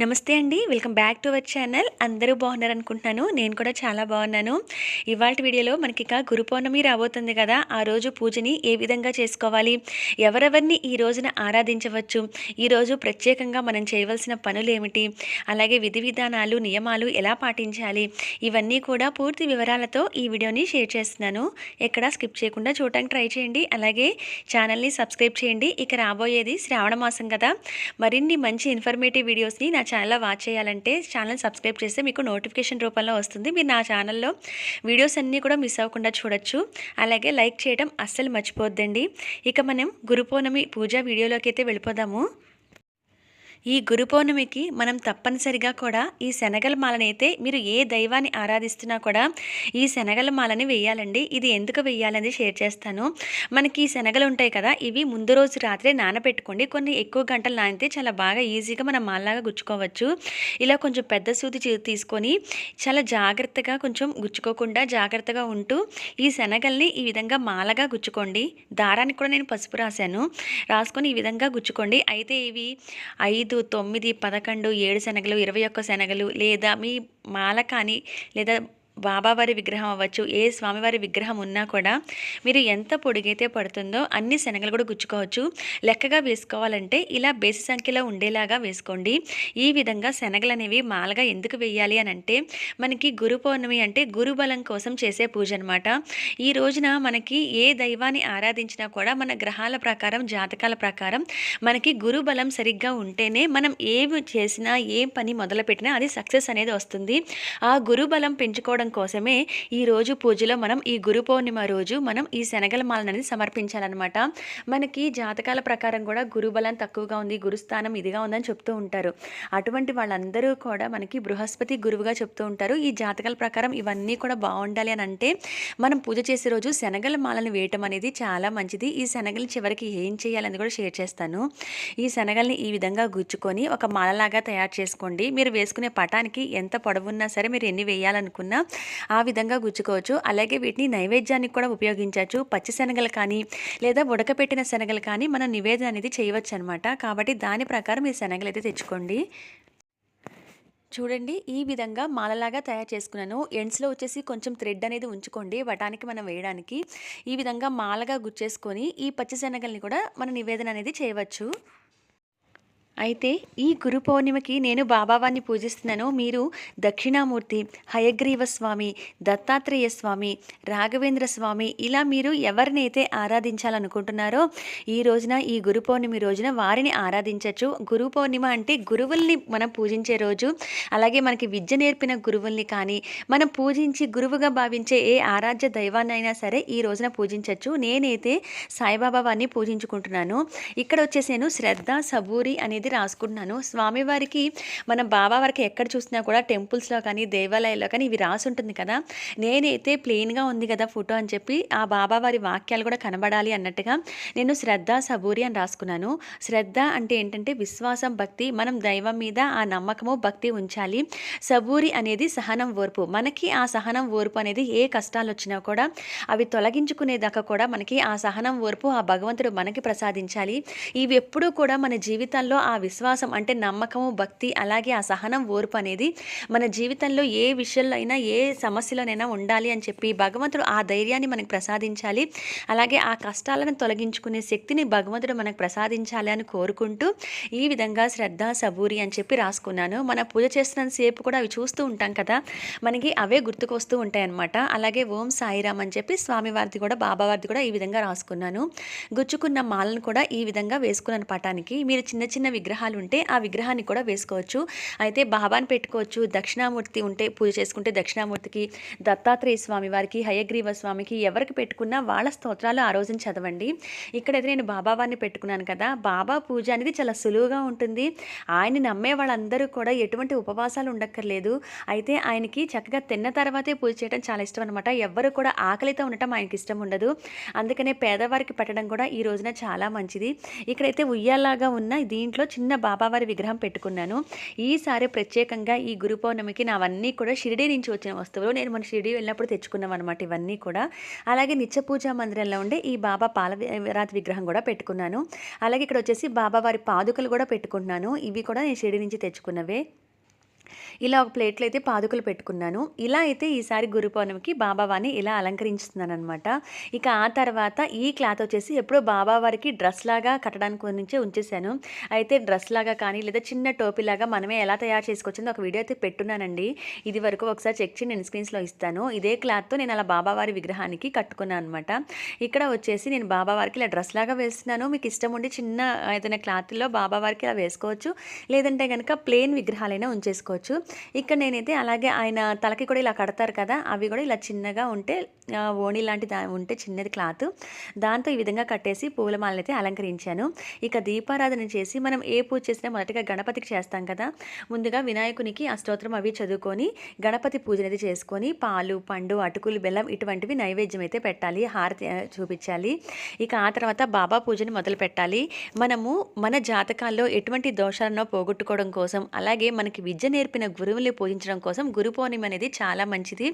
నమస్తే అండి welcome back to our channel. అందరూ బాగున్నారు అనుకుంటున్నాను. నేను కూడా చాలా బాగున్నాను. ఇవాళ వీడియోలో మనకి ఇక గురు పౌర్ణమి రాబోతుంది కదా. ఆ రోజు పూజని ఏ విధంగా చేసుకోవాలి? ఎవరెవరిని ఈ రోజున ఆరాధించవచ్చు? ఈరోజు ప్రత్యేకంగా మనం చేయవలసిన పనులు ఏమిటి? అలాగే విధి విధానాలు నియమాలు ఎలా పాటించాలి? ఇవన్నీ కూడా పూర్తి వివరాలతో ఈ వీడియోని షేర్ చేస్తున్నాను. ఎక్కడ స్కిప్ చేయకుండా చూడటానికి ట్రై చేయండి. అలాగే ఛానల్ని సబ్స్క్రైబ్ చేయండి. ఇక రాబోయేది శ్రావణ మాసం కదా. మరిన్ని మంచి ఇన్ఫర్మేటివ్ వీడియోస్ని నా ఛానల్లో వాచ్ చేయాలంటే ఛానల్ సబ్స్క్రైబ్ చేస్తే మీకు నోటిఫికేషన్ రూపంలో వస్తుంది. మీరు నా ఛానల్లో వీడియోస్ అన్నీ కూడా మిస్ అవ్వకుండా చూడొచ్చు. అలాగే లైక్ చేయడం అస్సలు మర్చిపోద్దండి. ఇక మనం గురుపౌర్ణమి పూజ వీడియోలోకి అయితే వెళ్ళిపోదాము. ఈ గురు పౌర్ణమికి మనం తప్పనిసరిగా కూడా ఈ శనగల మాలని అయితే మీరు ఏ దైవాన్ని ఆరాధిస్తున్నా కూడా ఈ శనగల మాలని వేయాలండి. ఇది ఎందుకు వేయాలనేది షేర్ చేస్తాను. మనకి ఈ శనగలు ఉంటాయి కదా ఇవి ముందు రోజు రాత్రే నానబెట్టుకోండి. కొన్ని ఎక్కువ గంటలు నానితే చాలా బాగా ఈజీగా మనం మాలలాగా గుచ్చుకోవచ్చు. ఇలా కొంచెం పెద్ద సూది తీసుకొని చాలా జాగ్రత్తగా కొంచెం గుచ్చుకోకుండా జాగ్రత్తగా ఉంటూ ఈ శనగల్ని ఈ విధంగా మాలగా గుచ్చుకోండి. దారానికి కూడా నేను పసుపు రాశాను. రాసుకొని ఈ విధంగా గుచ్చుకోండి. అయితే ఇవి ఐదు తొమ్మిది పదకొండు ఏడు శనగలు ఇరవై ఒక్క శనగలు లేదా మీ మాల కానీ లేదా బాబావారి విగ్రహం అవ్వచ్చు ఏ స్వామివారి విగ్రహం ఉన్నా కూడా మీరు ఎంత పొడిగైతే పడుతుందో అన్ని శనగలు కూడా గుచ్చుకోవచ్చు. లెక్కగా వేసుకోవాలంటే ఇలా బేసి సంఖ్యలో ఉండేలాగా వేసుకోండి. ఈ విధంగా శనగలు అనేవి మాలగా ఎందుకు వేయాలి అని అంటే మనకి గురు పౌర్ణమి అంటే గురు బలం కోసం చేసే పూజ అనమాట ఈ రోజున మనకి ఏ దైవాన్ని ఆరాధించినా కూడా మన గ్రహాల ప్రకారం జాతకాల ప్రకారం మనకి గురు బలం సరిగ్గా ఉంటేనే మనం ఏమి చేసినా ఏ పని మొదలుపెట్టినా అది సక్సెస్ అనేది వస్తుంది. ఆ గురు బలం తెలుసుకోవడం కోసమే ఈ రోజు పూజలో మనం ఈ గురు పౌర్ణిమ రోజు మనం ఈ శనగల మాలనని అనేది సమర్పించాలన్నమాట. మనకి జాతకాల ప్రకారం కూడా గురు బలం తక్కువగా ఉంది గురుస్థానం ఇదిగా ఉందని చెప్తూ ఉంటారు. అటువంటి వాళ్ళందరూ కూడా మనకి బృహస్పతి గురువుగా చెప్తూ ఉంటారు. ఈ జాతకాల ప్రకారం ఇవన్నీ కూడా బాగుండాలి అని అంటే మనం పూజ చేసే రోజు శనగల మాలను వేయటం అనేది చాలా మంచిది. ఈ శనగలు చివరికి ఏం చేయాలని కూడా షేర్ చేస్తాను. ఈ శనగల్ని ఈ విధంగా గుచ్చుకొని ఒక మాలలాగా తయారు చేసుకోండి. మీరు వేసుకునే పటానికి ఎంత పొడవున్నా సరే మీరు ఎన్ని వేయాలనుకున్నా ఆ విధంగా గుచ్చుకోవచ్చు. అలాగే వీటిని నైవేద్యానికి కూడా ఉపయోగించవచ్చు. పచ్చి శనగలు కానీ లేదా ఉడకపెట్టిన శనగలు కానీ మనం నివేదన అనేది చేయవచ్చు అనమాట కాబట్టి దాని ప్రకారం ఈ శనగలు అయితే తెచ్చుకోండి. చూడండి ఈ విధంగా మాలలాగా తయారు చేసుకున్నాను. ఎండ్స్లో వచ్చేసి కొంచెం థ్రెడ్ అనేది ఉంచుకోండి వటానికి మనం వేయడానికి. ఈ విధంగా మాలగా గుచ్చేసుకొని ఈ పచ్చిశనగల్ని కూడా మన నివేదన అనేది చేయవచ్చు. అయితే ఈ గురు పౌర్ణిమకి నేను బాబావాన్ని పూజిస్తున్నాను. మీరు దక్షిణామూర్తి హయగ్రీవ స్వామి దత్తాత్రేయ స్వామి రాఘవేంద్ర స్వామి ఇలా మీరు ఎవరినైతే ఆరాధించాలనుకుంటున్నారో ఈ రోజున ఈ గురు పౌర్ణమి రోజున వారిని ఆరాధించవచ్చు గురు పౌర్ణిమ అంటే గురువుల్ని మనం పూజించే రోజు. అలాగే మనకి విద్య నేర్పిన గురువుల్ని కానీ మనం పూజించి గురువుగా భావించే ఏ ఆరాధ్య దైవాన్ని అయినా సరే ఈ రోజున పూజించవచ్చు నేనైతే సాయిబాబా వారిని పూజించుకుంటున్నాను. ఇక్కడ వచ్చేసి నేను శ్రద్ధ సబూరి అనేది రాసుకుంటున్నాను. స్వామివారికి మనం బాబా వారికి ఎక్కడ చూసినా కూడా టెంపుల్స్లో కానీ దేవాలయాల్లో కానీ ఇవి రాసి ఉంటుంది కదా. నేనైతే ప్లెయిన్గా ఉంది కదా ఫోటో అని చెప్పి ఆ బాబా వారి వాక్యాలు కూడా కనబడాలి అన్నట్టుగా నేను శ్రద్ధ సబూరి అని రాసుకున్నాను. శ్రద్ధ అంటే ఏంటంటే విశ్వాసం భక్తి. మనం దైవం మీద ఆ నమ్మకము భక్తి ఉంచాలి. సబూరి అనేది సహనం ఓర్పు. మనకి ఆ సహనం ఓర్పు అనేది ఏ కష్టాలు వచ్చినా కూడా అవి తొలగించుకునేదాకా కూడా మనకి ఆ సహనం ఓర్పు ఆ భగవంతుడు మనకి ప్రసాదించాలి. ఇవి ఎప్పుడూ కూడా మన జీవితంలో ఆ ఆ విశ్వాసం అంటే నమ్మకము భక్తి అలాగే ఆ సహనం ఓర్పు అనేది మన జీవితంలో ఏ విషయంలో అయినా ఏ సమస్యలోనైనా ఉండాలి అని చెప్పి భగవంతుడు ఆ ధైర్యాన్ని మనకు ప్రసాదించాలి. అలాగే ఆ కష్టాలను తొలగించుకునే శక్తిని భగవంతుడు మనకు ప్రసాదించాలి అని కోరుకుంటూ ఈ విధంగా శ్రద్ధ సబూరి అని చెప్పి రాసుకున్నాను. మన పూజ చేస్తున్న సేపు కూడా అవి చూస్తూ ఉంటాం కదా. మనకి అవే గుర్తుకొస్తూ ఉంటాయన్నమాట. అలాగే ఓం సాయిరామ్ అని చెప్పి స్వామివారిది కూడా బాబావారిది కూడా ఈ విధంగా రాసుకున్నాను. గుచ్చుకున్న మాలను కూడా ఈ విధంగా వేసుకున్నాను పటానికి. మీరు చిన్న చిన్న విగ్రహాలు ఉంటే ఆ విగ్రహాన్ని కూడా వేసుకోవచ్చు. అయితే బాబాని పెట్టుకోవచ్చు. దక్షిణామూర్తి ఉంటే పూజ చేసుకుంటే దక్షిణామూర్తికి దత్తాత్రేయ స్వామి వారికి హయగ్రీవ స్వామికి ఎవరికి పెట్టుకున్నా వాళ్ళ స్తోత్రాలు ఆ రోజున చదవండి. ఇక్కడైతే నేను బాబావారిని పెట్టుకున్నాను కదా. బాబా పూజ అనేది చాలా సులువుగా ఉంటుంది. ఆయన నమ్మే వాళ్ళందరూ కూడా ఎటువంటి ఉపవాసాలు ఉండక్కర్లేదు. అయితే ఆయనకి చక్కగా తిన్న తర్వాతే పూజ చేయడం చాలా ఇష్టం అనమాట ఎవ్వరు కూడా ఆకలితో ఉండటం ఆయనకి ఇష్టం ఉండదు. అందుకనే పేదవారికి పెట్టడం కూడా ఈ రోజున చాలా మంచిది. ఇక్కడైతే ఉయ్యాలాగా ఉన్న దీంట్లో చిన్న బాబావారి విగ్రహం పెట్టుకున్నాను. ఈసారి ప్రత్యేకంగా ఈ గురు పౌర్ణమికి నావన్నీ కూడా షిరిడీ నుంచి వచ్చిన వస్తువులు నేను మన షిరిడీ వెళ్ళినప్పుడు తెచ్చుకున్నాం అనమాట ఇవన్నీ కూడా. అలాగే నిత్య పూజా మందిరంలో ఉండే ఈ బాబా పాల రాతి విగ్రహం కూడా పెట్టుకున్నాను. అలాగే ఇక్కడ వచ్చేసి బాబావారి పాదుకలు కూడా పెట్టుకుంటున్నాను. ఇవి కూడా నేను షిరిడీ నుంచి తెచ్చుకున్నవే. ఇలా ఒక ప్లేట్లో అయితే పాదుకలు పెట్టుకున్నాను. ఇలా అయితే ఈసారి గురు పౌర్ణమికి బాబావారిని ఇలా అలంకరించుతున్నాను అనమాట ఇక ఆ తర్వాత ఈ క్లాత్ వచ్చేసి ఎప్పుడో బాబావారికి డ్రెస్ లాగా కట్టడానికి నుంచే ఉంచేసాను అయితే డ్రెస్ లాగా కానీ లేదా చిన్న టోపీలాగా మనమే ఎలా తయారు చేసుకోవచ్చిందో ఒక వీడియో అయితే పెట్టున్నానండి. ఇది వరకు ఒకసారి చెక్ చేసి నేను స్క్రీన్స్లో ఇస్తాను. ఇదే క్లాత్తో నేను అలా బాబావారి విగ్రహానికి కట్టుకున్నాను అనమాట ఇక్కడ వచ్చేసి నేను బాబావారికి ఇలా డ్రెస్ లాగా వేస్తున్నాను. మీకు ఇష్టం ఉండి చిన్న ఏదైనా క్లాత్లో బాబావారికి ఇలా వేసుకోవచ్చు. లేదంటే కనుక ప్లెయిన్ విగ్రహాలైనా ఉంచేసుకోవచ్చు. ఇక్కడ నేనైతే అలాగే ఆయన తలకి కూడా ఇలా కడతారు కదా అవి కూడా ఇలా చిన్నగా ఉంటే ఓణి లాంటి దా ఉంటే చిన్నది క్లాత్. దాంతో ఈ విధంగా కట్టేసి పూలమాలను అయితే అలంకరించాను. ఇక దీపారాధన చేసి మనం ఏ పూజ చేసినా మొదటగా గణపతికి చేస్తాం కదా. ముందుగా వినాయకునికి అష్టోత్తరం అవి చదువుకొని గణపతి పూజ అనేది చేసుకొని పాలు పండు అటుకులు బెల్లం ఇటువంటివి నైవేద్యం అయితే పెట్టాలి హారతి చూపించాలి. ఇక ఆ తర్వాత బాబా పూజని మొదలు పెట్టాలి. మనము మన జాతకాల్లో ఎటువంటి దోషాలను పోగొట్టుకోవడం కోసం అలాగే మనకి విద్య నేర్పిన గురువుల్ని పూజించడం కోసం గురు అనేది చాలా మంచిది.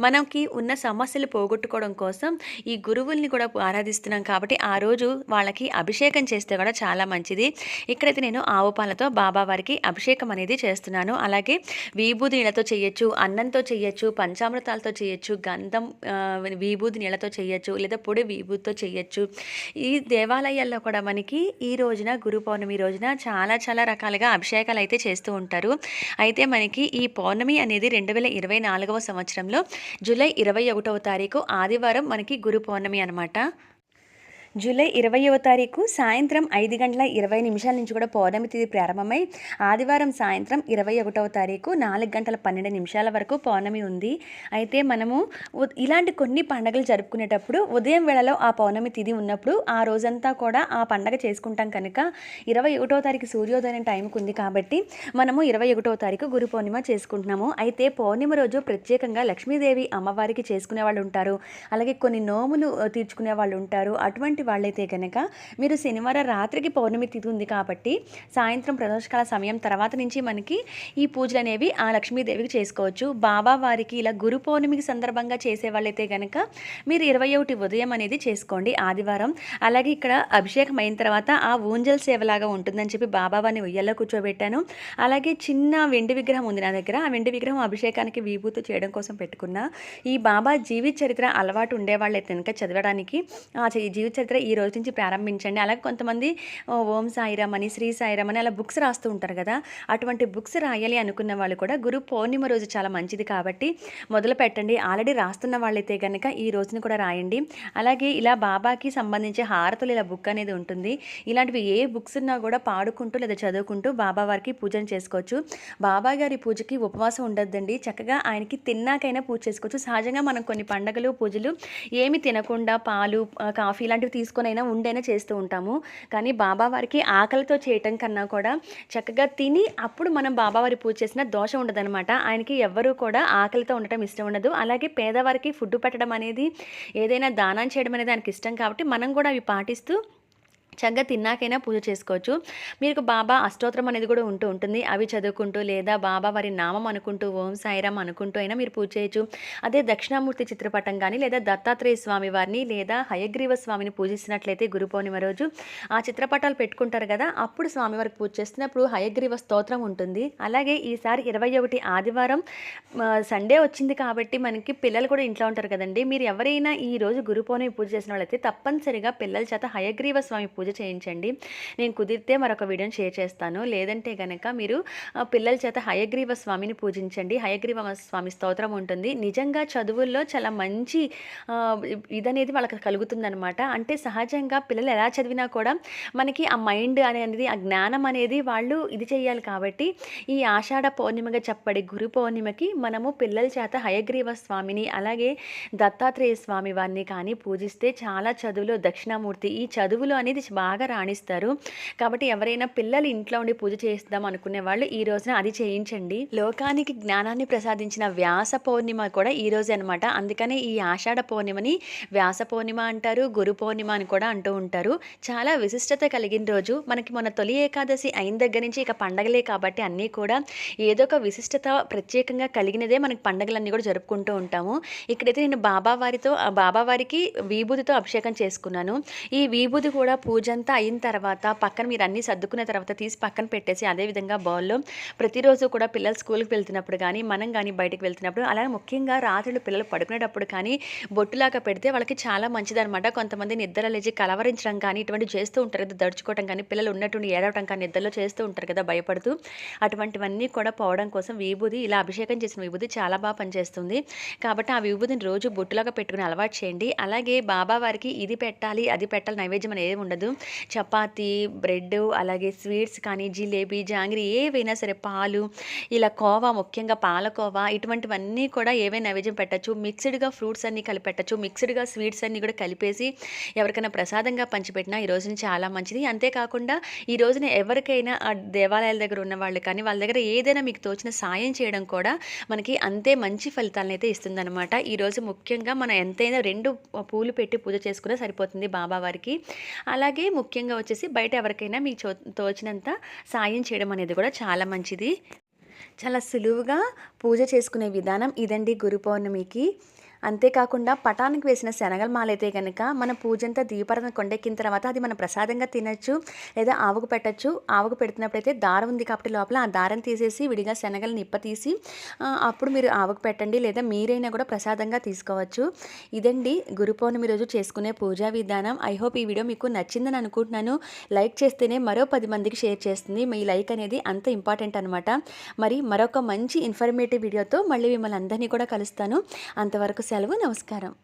మనకి ఉన్న సమస్యలు పోగొట్టుకోవడం కోసం ఈ గురువుల్ని కూడా ఆరాధిస్తున్నాం కాబట్టి ఆ రోజు వాళ్ళకి అభిషేకం చేస్తే కూడా చాలా మంచిది. ఇక్కడైతే నేను ఆవు పాలతో బాబా వారికి అభిషేకం అనేది చేస్తున్నాను. అలాగే విభూది నీళ్ళతో చేయొచ్చు అన్నంతో చేయొచ్చు పంచామృతాలతో చేయొచ్చు గంధం విభూది నీళ్ళతో చేయొచ్చు లేదా పొడి విభూతితో చేయొచ్చు. ఈ దేవాలయాల్లో కూడా మనకి ఈ రోజున గురు పౌర్ణమి రోజున చాలా చాలా రకాలుగా అభిషేకాలు అయితే చేస్తూ ఉంటారు. అయితే మనకి ఈ పౌర్ణమి అనేది రెండు వేల ఇరవై నాలుగవ సంవత్సరంలో జూలై ఇరవై ఒకటవ తారీఖు ఆదివారం మనకి గురు పౌర్ణమి అనమాట జూలై ఇరవయవ తారీఖు సాయంత్రం ఐదు గంటల ఇరవై నిమిషాల నుంచి కూడా పౌర్ణమి తిథి ప్రారంభమై ఆదివారం సాయంత్రం ఇరవై ఒకటవ తారీఖు నాలుగు గంటల పన్నెండు నిమిషాల వరకు పౌర్ణమి ఉంది. అయితే మనము ఇలాంటి కొన్ని పండుగలు జరుపుకునేటప్పుడు ఉదయం వేళలో ఆ పౌర్ణమి తిథి ఉన్నప్పుడు ఆ రోజంతా కూడా ఆ పండగ చేసుకుంటాం కనుక ఇరవై ఒకటో తారీఖు సూర్యోదయం టైంకి ఉంది కాబట్టి మనము ఇరవై ఒకటో తారీఖు గురు పౌర్ణిమ చేసుకుంటున్నాము. అయితే పౌర్ణిమ రోజు ప్రత్యేకంగా లక్ష్మీదేవి అమ్మవారికి చేసుకునే వాళ్ళు ఉంటారు. అలాగే కొన్ని నోములు తీర్చుకునే వాళ్ళు ఉంటారు. అటువంటి వాళ్ళైతే కనుక మీరు శనివారం రాత్రికి పౌర్ణమి తిథి ఉంది కాబట్టి సాయంత్రం ప్రదోషకాల సమయం తర్వాత నుంచి మనకి ఈ పూజలు అనేవి ఆ లక్ష్మీదేవికి చేసుకోవచ్చు. బాబా వారికి ఇలా గురు పౌర్ణమికి సందర్భంగా చేసే వాళ్ళైతే కనుక మీరు ఇరవై ఒకటి ఉదయం అనేది చేసుకోండి ఆదివారం. అలాగే ఇక్కడ అభిషేకం అయిన తర్వాత ఆ ఊంజల్ సేవలాగా ఉంటుందని చెప్పి బాబావారిని ఉయ్యల్లో కూర్చోబెట్టాను. అలాగే చిన్న వెండి విగ్రహం ఉంది నా దగ్గర. ఆ వెండి విగ్రహం అభిషేకానికి విభూతి చేయడం కోసం పెట్టుకున్నా ఈ బాబా జీవిత చరిత్ర అలవాటు ఉండేవాళ్ళైతే కనుక చదవడానికి ఆ జీవిత చరిత్ర ఈ రోజు నుంచి ప్రారంభించండి. అలాగే కొంతమంది ఓం సాయిరామ్ అని శ్రీ సాయిరామ్ అని అలా బుక్స్ రాస్తూ ఉంటారు కదా. అటువంటి బుక్స్ రాయాలి అనుకున్న వాళ్ళు కూడా గురు పౌర్ణిమ రోజు చాలా మంచిది కాబట్టి మొదలు పెట్టండి. ఆల్రెడీ రాస్తున్న వాళ్ళైతే కనుక ఈ రోజున కూడా రాయండి. అలాగే ఇలా బాబాకి సంబంధించి హారతులు ఇలా బుక్ అనేది ఉంటుంది. ఇలాంటివి ఏ బుక్స్ ఉన్నా కూడా పాడుకుంటూ లేదా చదువుకుంటూ బాబా వారికి పూజను చేసుకోవచ్చు. బాబా గారి పూజకి ఉపవాసం ఉండొద్దండి. చక్కగా ఆయనకి తిన్నాకైనా పూజ చేసుకోవచ్చు. సహజంగా మనం కొన్ని పండగలు పూజలు ఏమి తినకుండా పాలు కాఫీ ఇలాంటివి తీసుకొనైనా ఉండైనా చేస్తూ ఉంటాము. కానీ బాబా వారికి ఆకలితో చేయటం కన్నా కూడా చక్కగా తిని అప్పుడు మనం బాబావారి పూజ చేసిన దోషం ఉండదన్నమాట. ఆయనకి ఎవ్వరూ కూడా ఆకలితో ఉండటం ఇష్టం ఉండదు. అలాగే పేదవారికి ఫుడ్ పెట్టడం అనేది ఏదైనా దానం చేయడం అనేది ఆయనకి ఇష్టం కాబట్టి మనం కూడా అవి పాటిస్తూ చక్కగా తిన్నాకైనా పూజ చేసుకోవచ్చు. మీకు బాబా అష్టోత్తరం అనేది కూడా ఉంటూ ఉంటుంది. అవి చదువుకుంటూ లేదా బాబా వారి నామం అనుకుంటూ ఓం సాయిరామ్ అనుకుంటూ అయినా మీరు పూజ చేయొచ్చు. అదే దక్షిణామూర్తి చిత్రపటం కానీ లేదా దత్తాత్రేయ స్వామి వారిని లేదా హయగ్రీవ స్వామిని పూజిస్తున్నట్లయితే గురు పౌర్ణిమ రోజు ఆ చిత్రపటాలు పెట్టుకుంటారు కదా అప్పుడు స్వామివారికి పూజ చేస్తున్నప్పుడు హయగ్రీవ స్తోత్రం ఉంటుంది. అలాగే ఈసారి ఇరవై ఒకటి ఆదివారం సండే వచ్చింది కాబట్టి మనకి పిల్లలు కూడా ఇంట్లో ఉంటారు కదండి. మీరు ఎవరైనా ఈ రోజు గురు పౌర్ణమి పూజ చేసిన వాళ్ళైతే తప్పనిసరిగా పిల్లల చేత హయగ్రీవ స్వామి పూజ చేయించండి. నేను కుదిరితే మరొక వీడియోని షేర్ చేస్తాను. లేదంటే కనుక మీరు పిల్లల చేత హయగ్రీవ స్వామిని పూజించండి. హయగ్రీవ స్వామి స్తోత్రం ఉంటుంది. నిజంగా చదువుల్లో చాలా మంచి ఇదనేది వాళ్ళకి కలుగుతుందనమాట అంటే సహజంగా పిల్లలు ఎలా చదివినా కూడా మనకి ఆ మైండ్ అనేది ఆ జ్ఞానం అనేది వాళ్ళు ఇది చేయాలి కాబట్టి ఈ ఆషాఢ పౌర్ణిమగా చెప్పబడే గురు పౌర్ణిమకి మనము పిల్లల చేత హయగ్రీవ స్వామిని అలాగే దత్తాత్రేయ స్వామి వారిని కానీ పూజిస్తే చాలా చదువులో దక్షిణామూర్తి ఈ చదువులు అనేది బాగా రాణిస్తారు. కాబట్టి ఎవరైనా పిల్లలు ఇంట్లో ఉండి పూజ చేస్తాం అనుకునే వాళ్ళు ఈ రోజున అది చేయించండి. లోకానికి జ్ఞానాన్ని ప్రసాదించిన వ్యాస పౌర్ణిమ కూడా ఈ రోజు అనమాట అందుకనే ఈ ఆషాఢ పౌర్ణిమని వ్యాస పౌర్ణిమ అంటారు గురు పౌర్ణిమ అని కూడా అంటూ ఉంటారు. చాలా విశిష్టత కలిగిన రోజు. మనకి మన తొలి ఏకాదశి అయిన దగ్గర నుంచి ఇక పండగలే కాబట్టి అన్నీ కూడా ఏదో ఒక విశిష్టత ప్రత్యేకంగా కలిగినదే మనకి పండగలన్నీ కూడా జరుపుకుంటూ ఉంటాము. ఇక్కడైతే నేను బాబావారితో బాబావారికి విభూతితో అభిషేకం చేసుకున్నాను. ఈ విభూతి కూడా పూజ అంతా అయిన తర్వాత పక్కన మీరు అన్నీ సర్దుకున్న తర్వాత తీసి పక్కన పెట్టేసి అదేవిధంగా బౌల్లో ప్రతిరోజు కూడా పిల్లలు స్కూల్కి వెళ్తున్నప్పుడు కానీ మనం కానీ బయటకు వెళ్తున్నప్పుడు అలాగే ముఖ్యంగా రాత్రులు పిల్లలు పడుకునేటప్పుడు కానీ బొట్టులాగా పెడితే వాళ్ళకి చాలా మంచిదన్నమాట. కొంతమంది నిద్ర లేచి కలవరించడం కానీ ఇటువంటి చేస్తూ ఉంటారు కదా దడుచుకోవడం కానీ పిల్లలు ఉన్నటువంటి ఏడవటం కానీ నిద్రలో చేస్తూ ఉంటారు కదా భయపడుతూ అటువంటివన్నీ కూడా పోవడం కోసం విభూది ఇలా అభిషేకం చేసిన విభూది చాలా బాగా పనిచేస్తుంది. కాబట్టి ఆ విభూతిని రోజు బొట్టులాగా పెట్టుకుని అలవాటు చేయండి. అలాగే బాబా వారికి ఇది పెట్టాలి అది పెట్టాలి నైవేద్యం అనేది ఉండదు. చపాతీ బ్రెడ్ అలాగే స్వీట్స్ కానీ జిలేబీ జాంగ్రీ ఏవైనా సరే పాలు ఇలా కోవా ముఖ్యంగా పాలకోవా ఇటువంటివన్నీ కూడా ఏవైనా నైవేద్యం పెట్టచ్చు. మిక్స్డ్గా ఫ్రూట్స్ అన్నీ కలిపెట్టచ్చు మిక్స్డ్గా స్వీట్స్ అన్నీ కూడా కలిపేసి ఎవరికైనా ప్రసాదంగా పంచిపెట్టినా ఈ రోజున చాలా మంచిది. అంతేకాకుండా ఈ రోజున ఎవరికైనా ఆ దేవాలయాల దగ్గర ఉన్న వాళ్ళు కానీ వాళ్ళ దగ్గర ఏదైనా మీకు తోచిన సాయం చేయడం కూడా మనకి అంతే మంచి ఫలితాలను అయితే ఇస్తుందన్నమాట. ఈరోజు ముఖ్యంగా మనం ఎంతైనా రెండు పూలు పెట్టి పూజ చేసుకున్నా సరిపోతుంది బాబావారికి అలాగే ముఖ్యంగా వచ్చేసి బయట ఎవరికైనా మీకు చో తోచినంత సాయం చేయడం అనేది కూడా చాలా మంచిది. చాలా సులువుగా పూజ చేసుకునే విధానం ఇదండి గురు పౌర్ణమికి. అంతేకాకుండా పటానికి వేసిన శనగల మాలైతే కనుక మన పూజంతా దీపారాధన కొండెక్కిన తర్వాత అది మనం ప్రసాదంగా తినచ్చు లేదా ఆవుకు పెట్టచ్చు. ఆవుకు పెడుతున్నప్పుడైతే దారం ఉంది కాబట్టి లోపల ఆ దారం తీసేసి విడిగా శనగలు నిప్ప తీసి అప్పుడు మీరు ఆవుకు పెట్టండి లేదా మీరైనా కూడా ప్రసాదంగా తీసుకోవచ్చు. ఇదండి గురు పౌర్ణమి రోజు చేసుకునే పూజా విధానం. ఐ హోప్ ఈ వీడియో మీకు నచ్చిందని అనుకుంటున్నాను. లైక్ చేస్తేనే మరో పది మందికి షేర్ చేస్తుంది. మీ లైక్ అనేది అంత ఇంపార్టెంట్ అనమాట మరి మరొక మంచి ఇన్ఫర్మేటివ్ వీడియోతో మళ్ళీ మిమ్మల్ని అందరినీ కూడా కలుస్తాను. అంతవరకు సెలవు. నమస్కారం.